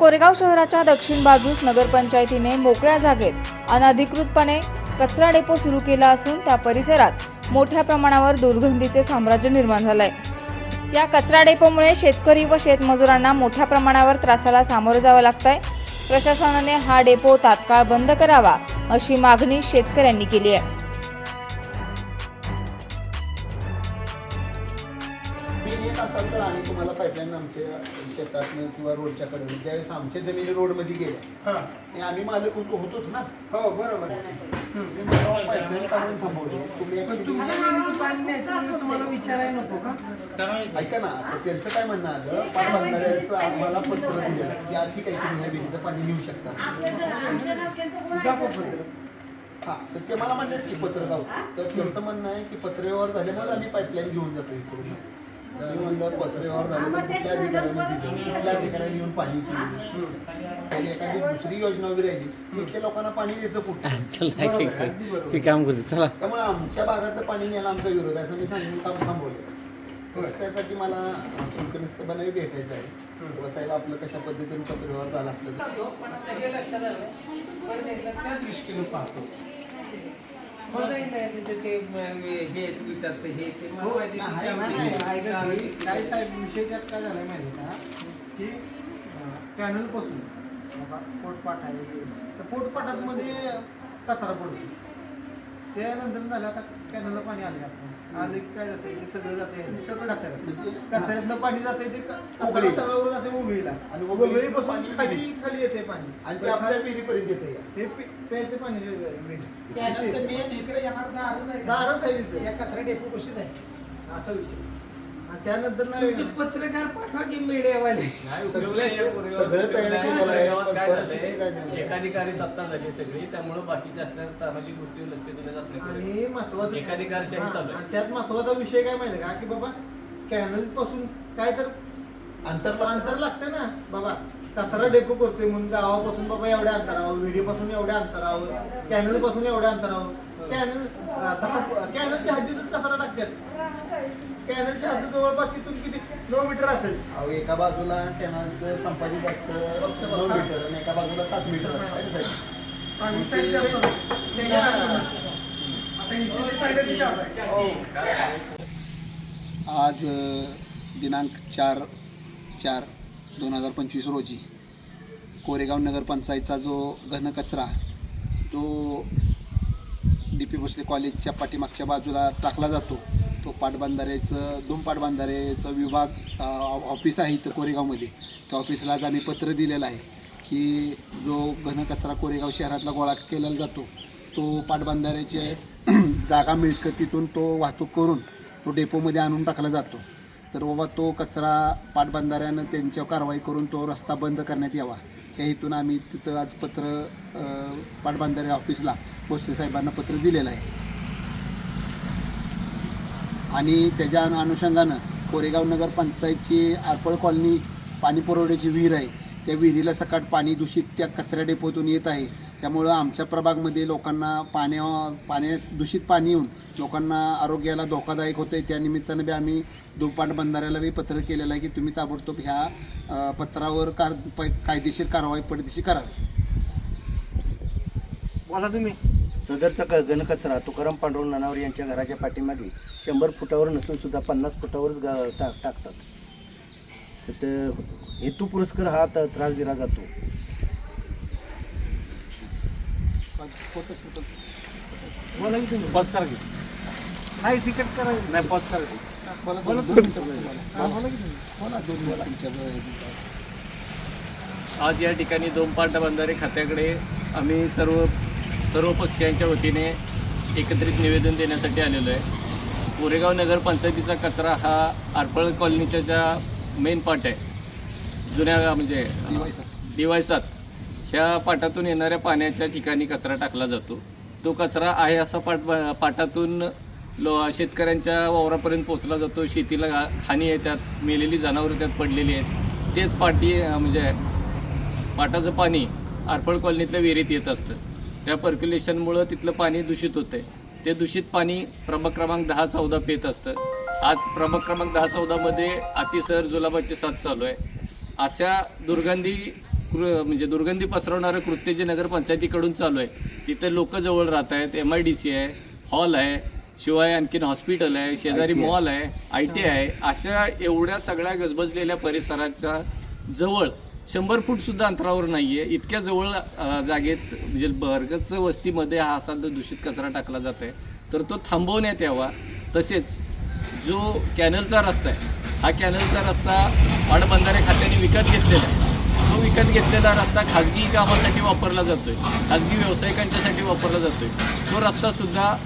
कोरेगाव शहराच्या दक्षिण बाजूस नगरपंचायतीने मोकळ्या जागेत अनधिकृतपणे कचरा डेपो सुरू केला असून त्या परिसरात मोठ्या प्रमाणावर दुर्गंधीचे साम्राज्य निर्माण झालंय. या कचरा डेपोमुळे शेतकरी व शेतमजुरांना मोठ्या प्रमाणावर त्रासाला सामोरं जावं लागतंय. प्रशासनाने हा डेपो तात्काळ बंद करावा अशी मागणी शेतकऱ्यांनी केली आहे. तुम्हाला पाईपलाईन आमच्या शेतातनं किंवा रोडच्या कडे ज्यावेळेस आमच्या जमिनी रोडमध्ये गेल्या हां. आणि आम्ही मालक होतो होतोच ना. हो बरोबर. पाईपलाईन काढून थांबवले. तुम्ही पण actually- तुमच्या विहिरीचं पाणी न्यायचं म्हणजे तुम्हाला विचारायला नको का? ऐका ना त्यांचं काय म्हणणं आलं? पाटबंधाऱ्याचं आम्हाला पत्र दिलेलं की ठीक आहे तुम्ही या विहिरीचं पाणी नेऊ शकता. दाखव पत्र. हां तर ते मला म्हणले की पत्र जाऊ. तर त्यांचं म्हणणं आहे की पत्र व्यवहार झाल्यामुळे आम्ही पाईपलाईन घेऊन जातो इकडून. मी म्हणलं पत्र व्यवहार झाले तर कुठल्या अधिकाऱ्याने दिलं? कुठल्या अधिकाऱ्याने येऊन पाणी केलं? आणि एखादी दुसरी योजना उभी राहिली. की इथल्या लोकांना पाणी द्यायचं कुठं? चला बरोबर, अगदी बरोबर. ते काम करते चला. त्यामुळे आमच्या भागातलं पाणी न्यायला आमचा विरोध आहे असं मी सांगून काम थांबवलं. तर त्यासाठी मला कुलकर्णीसाहेबांनाही भेटायचं आहे. तेव्हा साहेब आपलं कशा पद्धतीने पत्र व्यवहार झाला असलं तर. जातो, पण आता हे लक्षात आलं. परत एकदा त्या दृष्टीने पाहतो. ते हे हे ते मला माहिती आहे, नाही, ते नाही, आमचे नाही, ऐका गावी- तुम्ही. काय साहेब विषय त्यात काय झालाय माहिती का? की कॅनलपासून. पोटपाट आहे. त्या पोटपाटामध्ये कचरा पडतो. त्यानंतर झालं आता कॅनलला पाणी आले आपण. आले की काय जाते ते सगळं जाते कचऱ्यात. म्हणजे कचऱ्यातलं पाणी जाते ते. कचरा सगळं जाते उगळीला आणि उगळीपासून पाणी खाली खाली. येते पाणी. आणि ते आपल्या विहिरीपर्यंत येतं हे पे- प्यायचं पाणी मेन. इकडे येणार दारच आहे. दारच आहे तिथे. या कचरा डेपो कशीच आहे. असा विषय. आणि त्यानंतर तुमचे ना पत्रकार पाठवा की मीडियावाले. सगळं तयार केलेलं आहे. पण परिस्थिती काय झाली? एकाधिकारी सत्ता झाली सगळी त्यामुळे बाकीच्या असणाऱ्या सामाजिक गोष्टीवर लक्ष देण्यात जात नाही आणि महत्वाचं एकाधिकारशाही हां, चालू आहे. आणि त्यात महत्त्वाचा विषय काय माहिती का? की बाबा कॅनलपासून काय तर अंतर अंतर लागतं ना. बाबा कचरा डेपो करतोय म्हणून गावापासून बाबा एवढ्या अंतरावर विहिरीपासून एवढ्या अंतरावर कॅनलपासून एवढ्या अंतरावर. कॅनल दहा कॅनलच्या हद्दीतून कचरा टाकतात. कॅनलच्या हद्दी जवळपास तिथून किती किलोमीटर असेल? अहो एका बाजूला कॅनलचं संपादित असतं नऊ मीटर आणि एका बाजूला सात मीटर असतं आहे ना साहेब? आणि साईड जास्त असते. त्याच्या- आता हिची साईड आहे, ती जास्त आहे. आज अ, दिनांक चार चार दोन हजार पंचवीस रोजी कोरेगाव नगरपंचायतचा जो घनकचरा जो डी पी भोसले कॉलेजच्या पाठीमागच्या बाजूला टाकला जातो. तो पाटबंधारेचं दोन पाटबंधारेचं विभाग ऑफिस आहे इथं कोरेगावमध्ये. त्या ऑफिसला आज आम्ही पत्र दिलेलं आहे की जो घनकचरा कोरेगाव शहरातला गोळा केलेला जातो तो पाटबंधाऱ्याचे जागा मिळकतीतून तो वाहतूक करून तो डेपोमध्ये आणून टाकला जातो. तर बाबा तो कचरा पाटबंधाऱ्यानं त्यांच्यावर कारवाई करून तो रस्ता बंद करण्यात यावा. या हेतून आम्ही तिथं आज पत्र पाटबांधारे ऑफिसला भोसले साहेबांना पत्र दिलेलं आहे. आणि त्याच्या अनु- अनुषंगानं कोरेगाव नगर पंचायतची आरपळ कॉलनी पाणी पुरवठ्याची विहीर आहे. त्या विहिरीला सकाळ पाणी दूषित त्या कचरा डेपोतून येत आहे. त्यामुळं आमच्या प्रभागमध्ये लोकांना पाण्या पाण्यात दूषित पाणी येऊन लोकांना आरोग्याला धोकादायक होतं आहे त्या निमित्तानं बी आम्ही दुपाट बंधाऱ्याला बी पत्र केलेलं आहे की तुम्ही ताबडतोब ह्या पत्रावर कार प- कायदेशीर कारवाई पडदेशी करावी. बोला तुम्ही. सदरचा क घनकचरा तुकाराम पांडुरंग नानावर यांच्या घराच्या पाठीमागे शंभर फुटावर नसून सुद्धा पन्नास फुटावरच गा टाक टाकतात. तर ते हेतू पुरस्कार हा त्रास दिला जातो. करा की नाही तिकीट करायचं नाही पॉज करा की बोला दोन मिनिटं बोला. बोला की तुम्ही बोला दोन बोला तुमच्या आज या ठिकाणी दोन पाटा बंधारे खात्याकडे आम्ही सर्व सर्व पक्षांच्या वतीने एकत्रित निवेदन देण्यासाठी आलेलो आहे. कोरेगाव नगर पंचायतीचा कचरा हा आरपळ कॉलनीच्या ज्या मेन पाट आहे जुन्या म्हणजे डी त्या पाटातून येणाऱ्या पाण्याच्या ठिकाणी कचरा टाकला जातो. तो कचरा आहे असा पाट पाटातून लो शेतकऱ्यांच्या वावरापर्यंत पोचला जातो. शेतीला खाणी हानी आहे त्यात मेलेली जनावरं त्यात पडलेली आहेत. तेच पाटी म्हणजे पाटाचं पाणी आरफळ कॉलनीतल्या विहिरीत येत असतं. त्या पर्क्युलेशनमुळं तिथलं पाणी दूषित होतंय. ते दूषित पाणी प्रभाग क्रमांक दहा चौदा पेत असतं. आज प्रभाग क्रमांक दहा चौदामध्ये अतिसर जुलाबाची साथ चालू आहे. अशा दुर्गंधी कृ म्हणजे दुर्गंधी पसरवणारं कृत्य जे नगरपंचायतीकडून चालू आहे तिथे लोक जवळ राहत आहेत एम आय डी सी आहे हॉल आहे शिवाय आणखीन हॉस्पिटल आहे शेजारी मॉल आहे आय टी आहे अशा एवढ्या सगळ्या गजबजलेल्या परिसराच्या जवळ शंभर फूटसुद्धा अंतरावर नाही आहे इतक्या जवळ जागेत म्हणजे भरगच वस्तीमध्ये हा असा जो दूषित कचरा टाकला जात आहे तर तो थांबवण्यात यावा. तसेच जो कॅनलचा रस्ता आहे हा कॅनलचा रस्ता पाटबंधारे खात्याने विकत घेतलेला आहे तो विकत घेतलेला रस्ता खाजगी कामासाठी वापरला जातो आहे खाजगी व्यावसायिकांच्यासाठी वापरला जातो आहे तो रस्तासुद्धा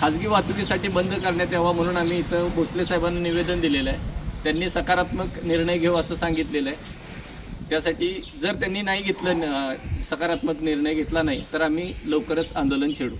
खाजगी वाहतुकीसाठी बंद करण्यात यावा म्हणून आम्ही इथं भोसले साहेबांना निवेदन दिलेलं आहे. त्यांनी सकारात्मक निर्णय घेऊ असं सांगितलेलं आहे. त्यासाठी जर त्यांनी नाही घेतलं न- सकारात्मक निर्णय घेतला नाही तर आम्ही लवकरच आंदोलन छेडू.